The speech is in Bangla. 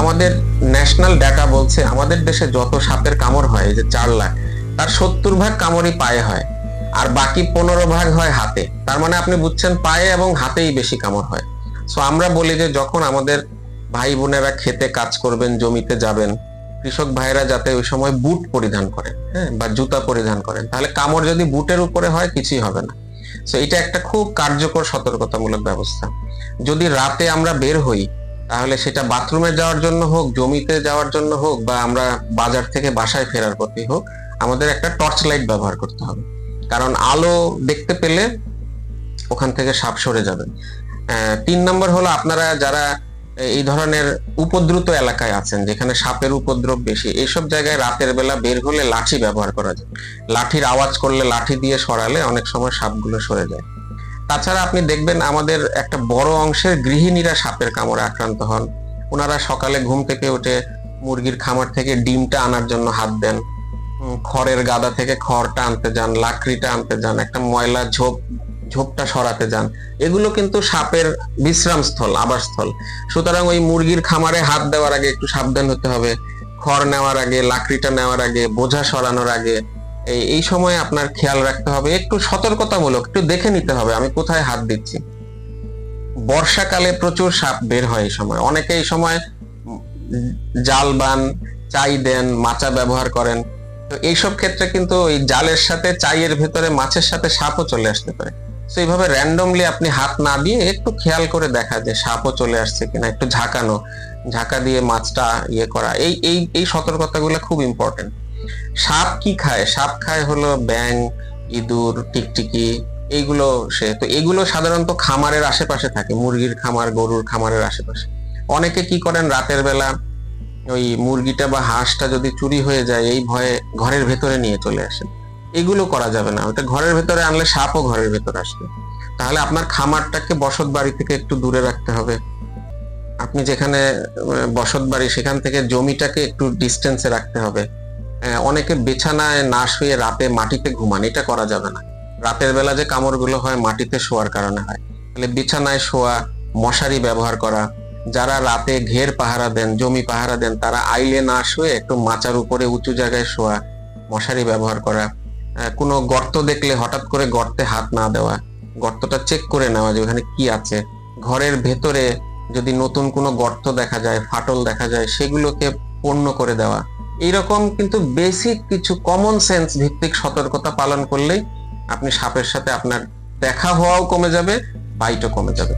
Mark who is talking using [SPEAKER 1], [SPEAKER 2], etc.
[SPEAKER 1] আমাদের ন্যাশনাল ডাটা বলছে আমাদের দেশে যত সাপের কামড় হয় যে চার লাখ, তার সত্তর ভাগ কামড়ই পায়ে হয়, আর বাকি পনেরো ভাগ হয় হাতে। তার মানে আপনি বুঝছেন পায়ে এবং হাতেই বেশি কামড় হয়। সো আমরা বলি যে যখন আমাদের ভাই বোনেরা খেতে কাজ করবেন, জমিতে যাবেন, কৃষক ভাইরা যাতে ওই সময় বুট পরিধান করেন হ্যাঁ বা জুতা পরিধান করেন, তাহলে কামড় যদি বুটের উপরে হয়, কিছুই হবে না। সো এটা একটা খুব কার্যকর সতর্কতামূলক ব্যবস্থা। যদি রাতে আমরা বের হই তাহলে সেটা বাথরুমে যাওয়ার জন্য হোক, জমিতে যাওয়ার জন্য হোক, বা আমরা বাজার থেকে বাসায় ফেরার পথে হোক, আমাদের একটা টর্চ লাইট ব্যবহার করতে হবে। কারণ আলো দেখতে পেলে ওখান থেকে সাপ সরে যাবে। তিন নম্বর হলো আপনারা যারা এই ধরনের উপদ্রুত এলাকায় আছেন, যেখানে সাপের উপদ্রব বেশি, এইসব জায়গায় রাতের বেলা বের হলে লাঠি ব্যবহার করা যায়। লাঠির আওয়াজ করলে লাঠি দিয়ে সরালে অনেক সময় সাপগুলো সরে যায়। তাছাড়া আপনি দেখবেন আমাদের একটা বড় অংশের গৃহিণীরা সাপের কামড়ে আক্রান্ত হন। ওনারা সকালে ঘুম থেকে উঠে মুরগির খামার থেকে ডিমটা আনার জন্য হাত দেন। খড়ের গাদা থেকে খড়টা আনতে যান, লাকড়িটা আনতে যান, একটা ময়লা ঝোপ, ঝোপটা সরাতে যান। এগুলো কিন্তু সাপের বিশ্রামস্থল, আবাসস্থল। সুতরাং ওই মুরগির খামারে হাত দেওয়ার আগে একটু সাবধান হতে হবে। খড় নেওয়ার আগে, লাকড়িটা নেওয়ার আগে, বোঝা সরানোর আগে এই সময় আপনার খেয়াল রাখতে হবে, একটু সতর্কতামূলক, একটু দেখে নিতে হবে, আমি কোথায় হাত দিচ্ছি। বর্ষাকালে প্রচুর সাপ বের হয় এই সময়, অনেকে এই সময় জাল বান, চাই দেন, মাচা ব্যবহার করেন। তো এইসব ক্ষেত্রে কিন্তু ওই জালের সাথে, চাইয়ের ভেতরে, মাছের সাথে সাপও চলে আসতে পারে। তো এইভাবে র্যান্ডমলি আপনি হাত না দিয়ে একটু খেয়াল করে দেখা যে সাপও চলে আসছে কিনা, একটু ঝাঁকানো, ঝাঁকা দিয়ে মাছটা ইয়ে করা, এই এই এই সতর্কতাগুলো খুব ইম্পর্টেন্ট সাপ কি খায়? সাপ খায় হলো ব্যাং ইঁদুর, টিকটিকি, এইগুলো সে। তো এগুলো সাধারণত খামারের আশেপাশে থাকে, মুরগির খামার, গরুর খামারের আশেপাশে। অনেকে কি করেন, রাতের বেলা ওই মুরগিটা বা হাঁসটা যদি চুরি হয়ে যায়, এই ভয়ে ঘরের ভেতরে নিয়ে চলে আসেন। এগুলো করা যাবে না। ওটা ঘরের ভেতরে আনলে সাপও ঘরের ভেতরে আসবে। তাহলে আপনার খামারটাকে বসত বাড়ি থেকে একটু দূরে রাখতে হবে। আপনি যেখানে বসত বাড়ি, সেখান থেকে জমিটাকে একটু ডিস্টেন্সে রাখতে হবে। অনেকে বিছানায় না শুয়ে রাতে মাটিতে ঘুমান এটা করা যাবে না। রাতের বেলা যে কামড়গুলো হয় মাটিতে শোয়ার কারণে হয়। তাহলে বিছানায় শোয়া মশারি ব্যবহার করা যারা রাতে ঘের পাহারা দেন জমি পাহারা দেন তারা আইলে না শুয়ে একটু মাচার উপরে উঁচু জায়গায় শোয়া মশারি ব্যবহার করা আহ, কোনো গর্ত দেখলে হঠাৎ করে গর্তে হাত না দেওয়া গর্তটা চেক করে নেওয়া যে ওখানে কি আছে। ঘরের ভেতরে যদি নতুন কোনো গর্ত দেখা যায় ফাটল দেখা যায় সেগুলোকে পণ্য করে দেওয়া এইরকম কিন্তু বেসিক কিছু কমন সেন্স ভিত্তিক সতর্কতা পালন করলেই আপনি সাপের সাথে আপনার দেখা হওয়াও কমে যাবে বাইটও কমে যাবে।